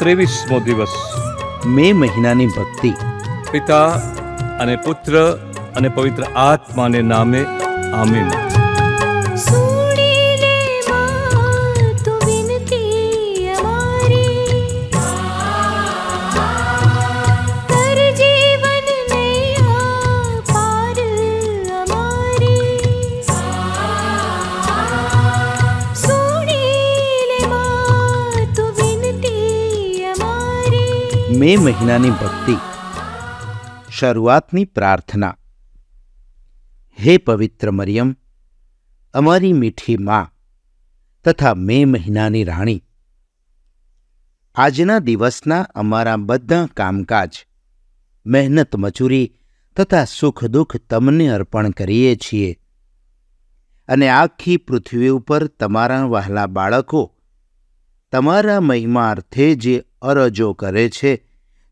ત્રેવીસમો દિવસ. મે મહિનાની ભક્તિ. પિતા અને પુત્ર અને પવિત્ર આત્માને નામે આમીન. મે મહિનાની ભક્તિ. શરૂઆતની પ્રાર્થના. હે પવિત્ર મરિયમ, અમારી મીઠી માં તથા મે મહિનાની રાણી. આજના દિવસના અમારા બધા કામકાજ, મહેનત મજૂરી તથા સુખ દુઃખ તમને અર્પણ કરીએ છીએ. અને આખી પૃથ્વી ઉપર તમારા વહાલા બાળકો તમારા મહિમા અર્થે જે અરજો કરે છે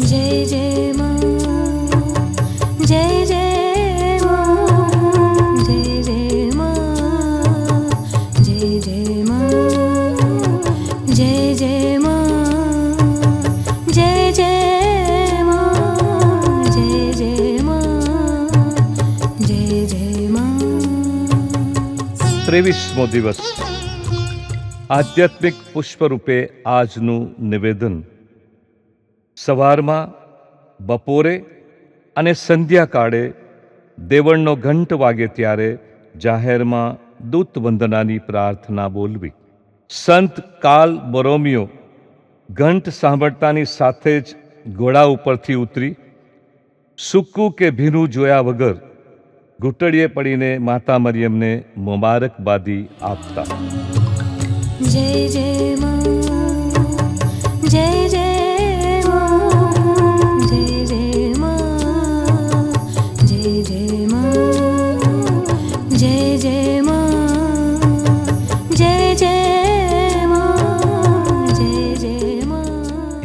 જય જય માં જય જય ત્રેવીસમો દિવસ. આધ્યાત્મિક પુષ્પરૂપે આજનું નિવેદન. સવારમાં, બપોરે અને સંધ્યાકાળે દેવળનો ઘંટ વાગે ત્યારે જાહેરમાં દૂત વંદનાની પ્રાર્થના બોલવી. સંત કાલ બોરોમિયો ઘંટ સાંભળતાની સાથે જ ઘોડા ઉપરથી ઉતરી સૂકું કે ભીનું જોયા વગર ઘૂંટડીએ પડીને માતા મરિયમને મુબારકબાદી આપતા. જય જય જય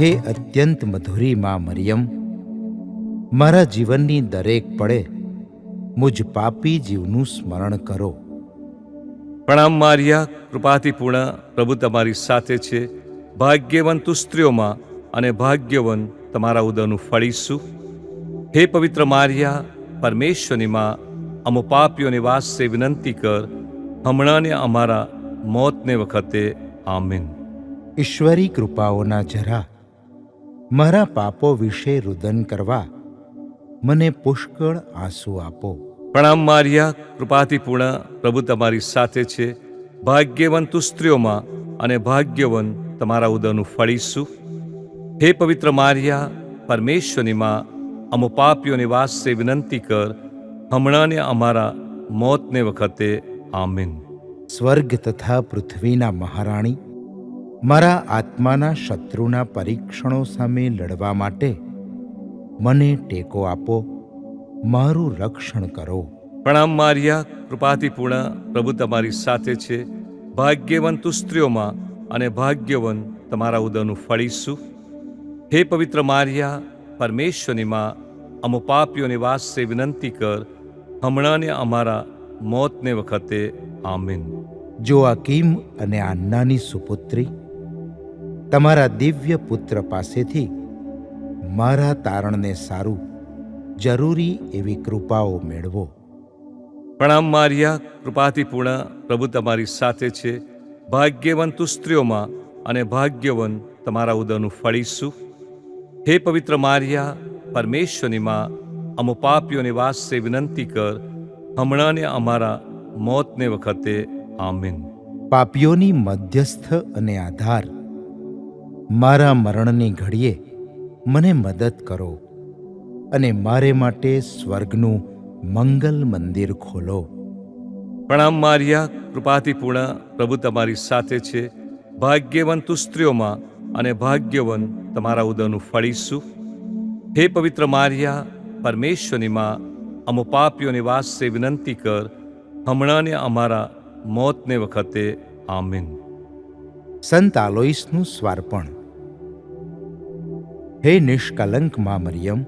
હે અત્યંત મધુરી માં મરિયમ. મારા જીવનની દરેક પળે મુજ પાપી જીવનું સ્મરણ કરો. પ્રણામ મારિયા કૃપાથી પૂર્ણ પ્રભુ તમારી સાથે છે. ભાગ્યવંત સ્ત્રીઓમાં અને ભાગ્યવન તમારા ઉદરનું ફળીશું હે પવિત્ર મારિયા પરમેશ્વરની માં અમો પાપીઓને વાસે વિનંતી કર હમણાંને અમારા મોતને વખતે આમીન. ઈશ્વરી કૃપાઓના જરા મારા પાપો વિશે રુદન કરવા. મને પુષ્કળ આંસુ આપો. પ્રણામ મારિયા કૃપાથી પૂર્ણ પ્રભુ તમારી સાથે છે. ભાગ્યવંત તું સ્ત્રીઓમાં અને ભાગ્યવન તમારા ઉદરનું ફળીશું હે પવિત્ર મારિયા પરમેશ્વરની માં અમો પાપીઓની વાસે વિનંતી કર હમણાંને અમારા મોતને વખતે આમીન. સ્વર્ગ તથા પૃથ્વીના મહારાણી મારા આત્માના શત્રુના પરીક્ષણો સામે લડવા માટે મને ટેકો આપો મારું રક્ષણ કરો. પ્રણામ મારિયા કૃપાતિપૂર્ણ પ્રભુ તમારી સાથે છે. ભાગ્યવંત સ્ત્રીઓમાં અને ભાગ્યવન તમારા ઉદરનું ફળીશું હે પવિત્ર મારિયા પરમેશ્વરની માં અમો પાપીઓની વાસે વિનંતી કર. હમણાંને અમારા મોતને વખતે આમીન. જો અકીમ અને આન્નાની સુપુત્રી તમારા દિવ્ય પુત્ર પાસેથી મારા તારણને સારું જરૂરી એવી કૃપાઓ મેળવો. પ્રણામ મારિયા કૃપાથી પૂર્ણ પ્રભુ તમારી સાથે છે. ભાગ્યવંત તું સ્ત્રીઓમાં અને ભાગ્યવન તમારા ઉદરનું ફળીશું હે પવિત્ર મારિયા પરમેશ્વરની માં અમુ પાપીઓની વાસ્તે વિનંતી કર હમણાં ને અમારા મોતને વખતે આમીન. પાપીઓની મધ્યસ્થ અને આધાર મારા મરણની ઘડીએ મને મદદ કરો અને મારે માટે સ્વર્ગનું મંગલ મંદિર ખોલો. પ્રણામ મારિયા કૃપાથી પૂર્ણ પ્રભુ તમારી સાથે છે. ભાગ્યવંત તું સ્ત્રીઓમાં અને ભાગ્યવન તમારા ઉદરનું ફળીશું હે પવિત્ર મારિયા, પરમેશ્વરની માં અમો પાપીઓની વાસે વિનંતી કર હમણાંને અમારા મોતને વખતે, આમીન. સંત આલોઈસનું સ્વાર્પણ. હે નિષ્કલંક મા મરિયમ,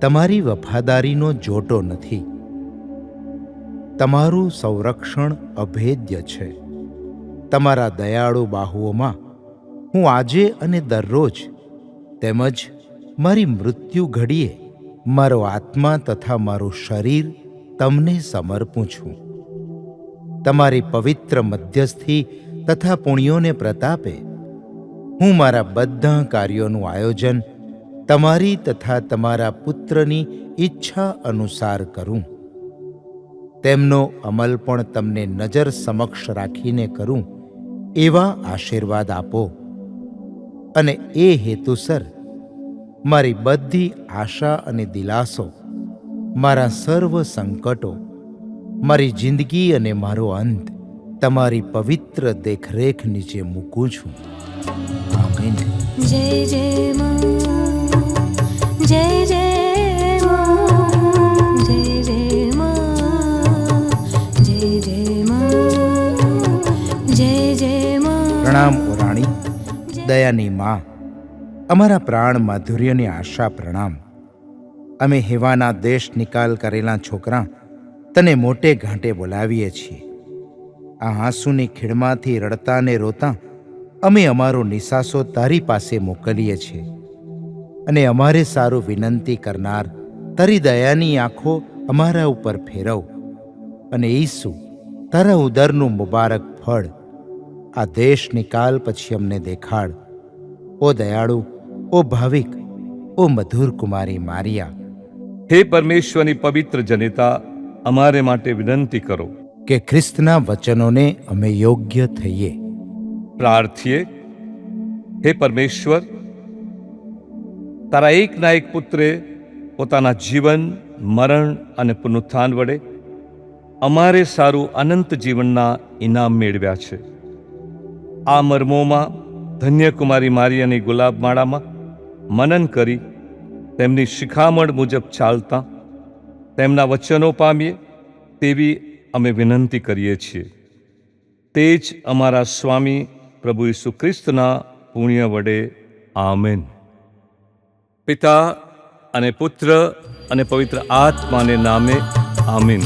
તમારી વફાદારીનો જોટો નથી. તમારું સંરક્ષણ અભેદ્ય છે. તમારા દયાળુ બાહુઓમાં હું આજે અને દરરોજ તેમજ મારી મૃત્યુ ઘડીએ મારો આત્મા તથા મારું શરીર તમને સમર્પું છું. તમારી પવિત્ર મધ્યસ્થી તથા પુણ્યોને પ્રતાપે. હું મારા બધા કાર્યોનું આયોજન તમારી તથા તમારા પુત્રની ઈચ્છા અનુસાર કરું. તેમનો અમલ પણ તમને નજર સમક્ષ રાખીને કરું, એવા આશીર્વાદ આપો. અને એ હેતુસર મારી બધી આશા અને દિલાસો, મારા સર્વ સંકટો, મારી જિંદગી અને મારો અંત તમારી પવિત્ર દેખરેખ નીચે મૂકું છું. આમીન. જય જય જય જય જય જય જય જય માં જય જય માં પ્રણામ ઓ દયાની માં અમારા પ્રાણ માધુર્યની આશા પ્રણામ. અમે હેવાના દેશ નિકાલ કરેલા છોકરા તને મોટે ઘાંટે બોલાવીએ છીએ. આ આંસુની ખીણમાંથી રડતા ને રોતા અમે અમારો નિસાસો તારી પાસે મોકલીએ છીએ. અને અમારે સારું વિનંતી કરનાર તારી દયાની આંખો અમારા ઉપર ફેરવ. અને ઈસુ, તારા ઉદરનું મુબારક ફળ આ દેશ નિકાલ પછી અમને દેખાડ. ઓ દયાળુ, ઓ ભાવિક, ઓ મધુર કુમારી મારિયા. હે પરમેશ્વરની પવિત્ર જનિતા, અમારે માટે વિનંતી કરો. કે ખ્રિસ્તના વચનોને અમે યોગ્ય થઈએ. પ્રાર્થીએ, હે પરમેશ્વર, તારા એકના એક પુત્રે પોતાના જીવન, મરણ અને પુનરુત્થાન વડે અમારે સારું અનંત જીવનના ઇનામ મેળવ્યા છે. આ મર્મોમાં ધન્યકુમારી મારિયાની ગુલાબ માળામાં મનન કરી તેમની શિખામણ મુજબ ચાલતા, તેમના વચનો પામીએ તેવી અમે વિનંતી કરીએ છીએ. તે જ અમારા સ્વામી પ્રભુ ઈસુ ખ્રિસ્તના પુણ્ય વડે. આમેન. પિતા અને પુત્ર અને પવિત્ર આત્માને નામે આમીન.